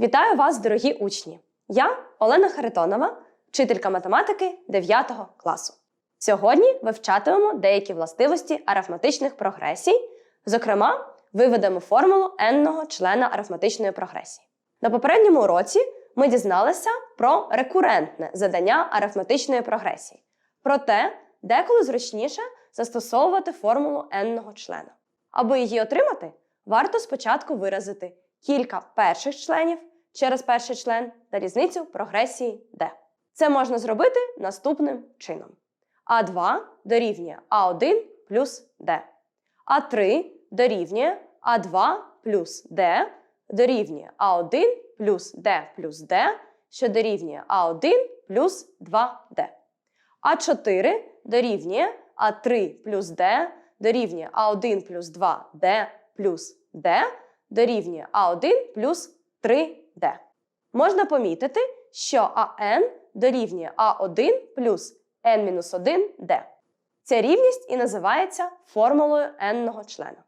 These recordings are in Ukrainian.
Вітаю вас, дорогі учні! Я Олена Харитонова, вчителька математики 9 класу. Сьогодні вивчатимемо деякі властивості арифметичних прогресій, зокрема, виведемо формулу n-ного члена арифметичної прогресії. На попередньому уроці ми дізналися про рекурентне задання арифметичної прогресії, проте деколи зручніше застосовувати формулу n-ного члена. Аби її отримати, варто спочатку виразити кілька перших членів через перший член та різницю прогресії d. Це можна зробити наступним чином: А2 дорівнює А1 плюс d, А3 дорівнює А2 плюс d дорівнює А1 плюс d плюс d, що дорівнює А1 плюс 2d. А4 дорівнює А3 плюс d дорівнює А1 плюс 2d плюс d дорівнює А1 плюс 3d. Можна помітити, що АН дорівнює А1 плюс n-1d. Ця рівність і називається формулою n-ного члена.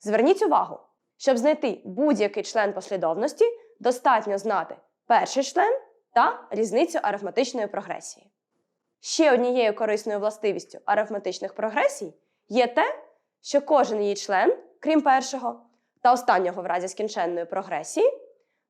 Зверніть увагу, щоб знайти будь-який член послідовності, достатньо знати перший член та різницю арифметичної прогресії. Ще однією корисною властивістю арифметичних прогресій є те, що кожен її член, крім першого та останнього в разі скінченної прогресії,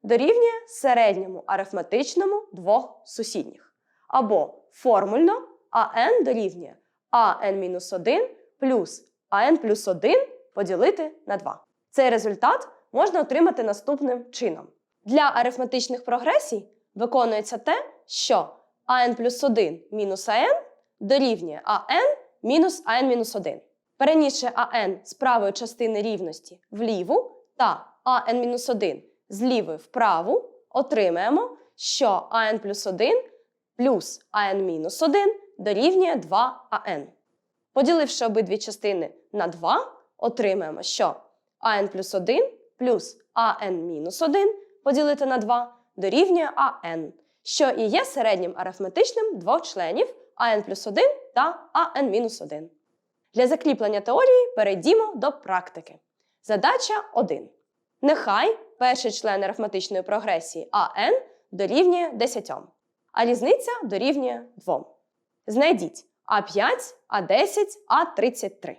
дорівнює середньому арифметичному двох сусідніх. Або формульно АН дорівнює АН-1 плюс АН плюс 1 поділити на 2. Цей результат можна отримати наступним чином. Для арифметичних прогресій виконується те, що АН плюс 1 мінус АН дорівнює АН мінус АН мінус 1. Перенісши АН з правої частини рівності вліву та АН-1 з лівої вправу, отримаємо, що АН плюс 1 плюс АН-1 дорівнює 2АН. Поділивши обидві частини на 2, отримаємо, що АН плюс 1 плюс АН-1 поділити на 2 дорівнює АН, що і є середнім арифметичним двох членів АН плюс 1 та АН-1. Для закріплення теорії перейдімо до практики. Задача 1. Нехай перший член арифметичної прогресії АН дорівнює 10, а різниця дорівнює 2. Знайдіть А5, А10, А33.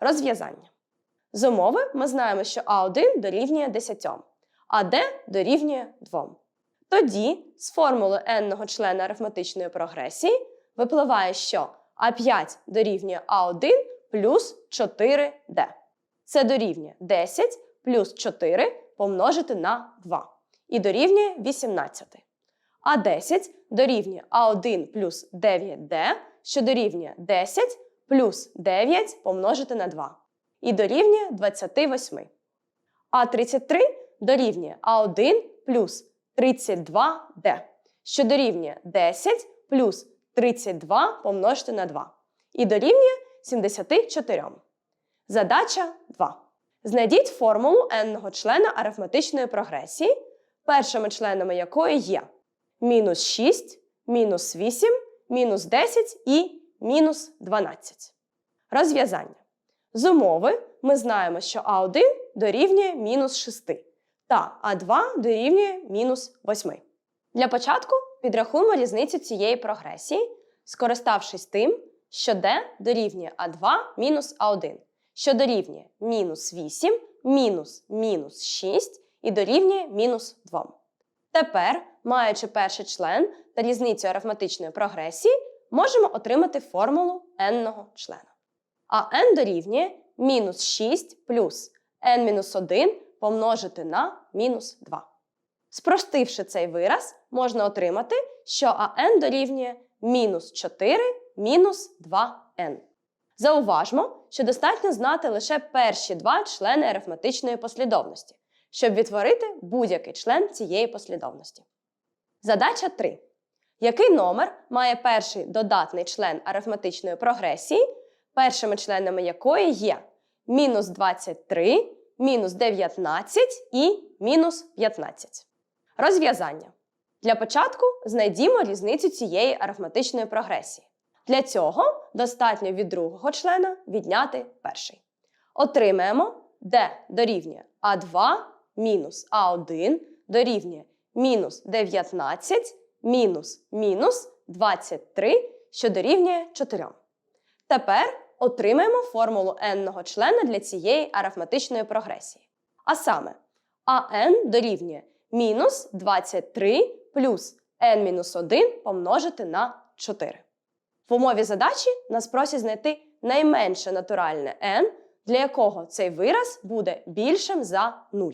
Розв'язання. З умови ми знаємо, що А1 дорівнює 10, а Д дорівнює 2. Тоді з формули n-ного члена арифметичної прогресії випливає, що А5 дорівнює А1 плюс 4D. Це дорівнює 10 плюс 4 помножити на 2 і дорівнює 18. А 10 дорівнює А1 плюс 9D, що дорівнює 10 плюс 9 помножити на 2 і дорівнює 28. А 33 дорівнює А1 плюс 32D, що дорівнює 10 плюс 32 помножити на 2 і дорівнює 74. Задача 2. Знайдіть формулу n-ного члена арифметичної прогресії, першими членами якої є мінус 6, мінус 8, мінус 10 і мінус 12. Розв'язання. З умови ми знаємо, що А1 дорівнює мінус 6 та А2 дорівнює мінус 8. Для початку підрахуємо різницю цієї прогресії, скориставшись тим, що d дорівнює А2 мінус А1, що дорівнює мінус 8, мінус мінус 6 і дорівнює мінус 2. Тепер, маючи перший член та різницю арифметичної прогресії, можемо отримати формулу n-ного члена. А n дорівнює мінус 6 плюс n-1 помножити на мінус 2. Спростивши цей вираз, можна отримати, що АН дорівнює мінус 4 мінус 2n. Зауважмо, що достатньо знати лише перші два члени арифметичної послідовності, щоб відтворити будь-який член цієї послідовності. Задача 3. Який номер має перший додатний член арифметичної прогресії, першими членами якої є мінус 23, мінус 19 і мінус 15? Розв'язання. Для початку знайдімо різницю цієї арифметичної прогресії. Для цього достатньо від другого члена відняти перший. Отримаємо d дорівнює А2 мінус А1 дорівнює мінус 19 мінус мінус 23, що дорівнює 4. Тепер отримаємо формулу n-ного члена для цієї арифметичної прогресії. А саме, АН дорівнює мінус 23 плюс n-1 помножити на 4. В умові задачі нас просять знайти найменше натуральне n, для якого цей вираз буде більшим за 0.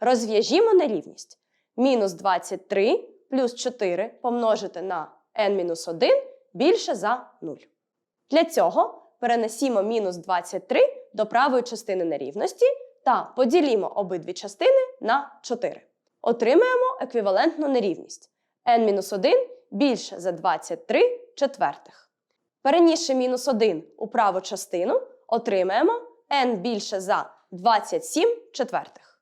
Розв'яжімо нерівність. Мінус 23 плюс 4 помножити на n-1 більше за 0. Для цього перенесімо мінус 23 до правої частини нерівності та поділімо обидві частини на 4. Отримаємо еквівалентну нерівність. n-1 більше за 23 четвертих. Перенісши мінус 1 у праву частину, отримаємо n більше за 27 четвертих.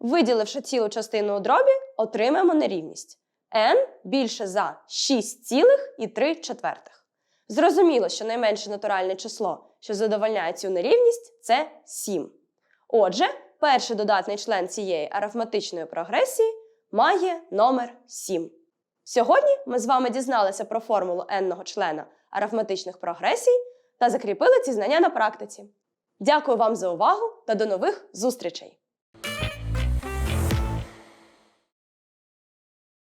Виділивши цілу частину у дробі, отримаємо нерівність n більше за 6,3 четвертих. Зрозуміло, що найменше натуральне число, що задовольняє цю нерівність, це 7. Отже, перший додатний член цієї арифметичної прогресії має номер 7. Сьогодні ми з вами дізналися про формулу n-ного члена арифметичних прогресій та закріпили ці знання на практиці. Дякую вам за увагу та до нових зустрічей!